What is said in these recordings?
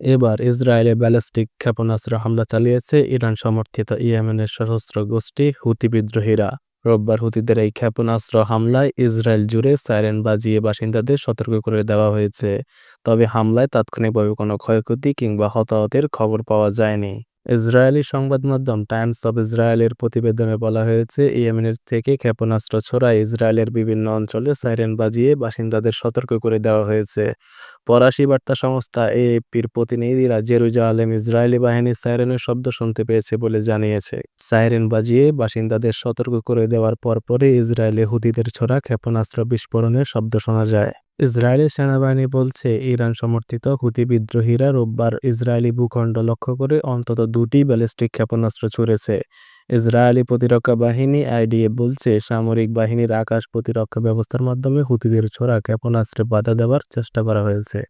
এবার ইসরায়েলে ব্যালিস্টিক ক্ষেপণাস্ত্র হামলা চালিয়েছে ইরান সমর্থিত ইয়েমেনের সশস্ত্র গোষ্ঠী হুতি বিদ্রোহীরা। রোববার হুতিদের এই ক্ষেপণাস্ত্র হামলায় ইসরায়েল জুড়ে সাইরেন বাজিয়ে বাসিন্দাদের সতর্ক করে দেওয়া হয়েছে। তবে হামলায় তাৎক্ষণিকভাবে কোনো ক্ষয়ক্ষতি কিংবা হতাহতের খবর পাওয়া যায়নি। ইসরায়েলি সংবাদ মাধ্যম টাইমস অব ইসরায়েলের প্রতিবেদনে বলা হয়েছে, ইয়েমেনের থেকে ক্ষেপণাস্ত্র ছোড়ায় ইসরায়েলের বিভিন্ন অঞ্চলে সাইরেন বাজিয়ে বাসিন্দাদের সতর্ক করে দেওয়া হয়েছে। ফরাসি বার্তা সংস্থা এএফপির প্রতিনিধিরা জেরুজালেম ইসরায়েলি বাহিনীর সাইরেনের শব্দ শুনতে পেয়েছে বলে জানিয়েছে। সাইরেন বাজিয়ে বাসিন্দাদের সতর্ক করে দেওয়ার পরপরই ইসরায়েলে হুদিদের ছোড়া ক্ষেপণাস্ত্র বিস্ফোরণের শব্দ শোনা যায়। ইসরায়েলের সেনাবাহিনী বলছে, ইরান সমর্থিত হুতি বিদ্রোহীরা রোববার ইসরায়েলি ভূখণ্ড লক্ষ্য করে অন্তত দুটি ব্যালিস্টিক ক্ষেপণাস্ত্র ছুড়েছে। ইসরায়েলি প্রতিরক্ষা বাহিনী আইডিএ বলছে, সামরিক বাহিনীর আকাশ প্রতিরক্ষা ব্যবস্থার মাধ্যমে হুতিদের ছোড়া ক্ষেপণাস্ত্রে বাধা দেওয়ার চেষ্টা করা হয়েছে।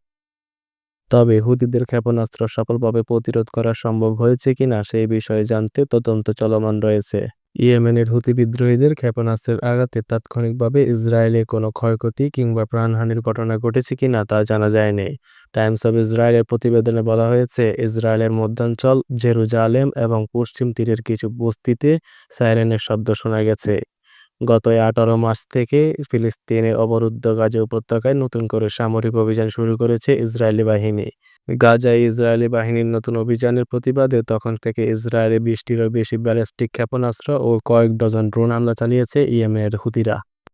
তবে হুতিদের ক্ষেপণাস্ত্র সফলভাবে প্রতিরোধ করা সম্ভব হয়েছে কিনা সেই বিষয়ে জানতে তদন্ত চলমান রয়েছে। ইয়েমেনের হুতি বিদ্রোহীদের ক্ষেপণাস্ত্রের আঘাতে তাৎক্ষণিকভাবে ইসরায়েলে কোনো ক্ষয়ক্ষতি কিংবা প্রাণহানির ঘটনা ঘটেছে কিনা তা জানা যায়নি। টাইমস অব ইসরায়েলের প্রতিবেদনে বলা হয়েছে, ইসরায়েলের মধ্যাঞ্চল জেরুজালেম এবং পশ্চিম তীরের কিছু বস্তিতে সাইরেনের শব্দ শোনা গেছে। গত আঠারো মাস থেকে ফিলিস্তিনের অবরুদ্ধ গাজা উপত্যকায় নতুন করে সামরিক অভিযান শুরু করেছে ইসরায়েলি বাহিনী। গাজায় ইসরায়েলি বাহিনীর নতুন অভিযানের প্রতিবাদে তখন থেকে ইসরায়েলে বিশটিরও বেশি ব্যালিস্টিক ক্ষেপণাস্ত্র ও কয়েক ডজন ড্রোন হামলা চালিয়েছে ইয়েমেনের হুতিরা।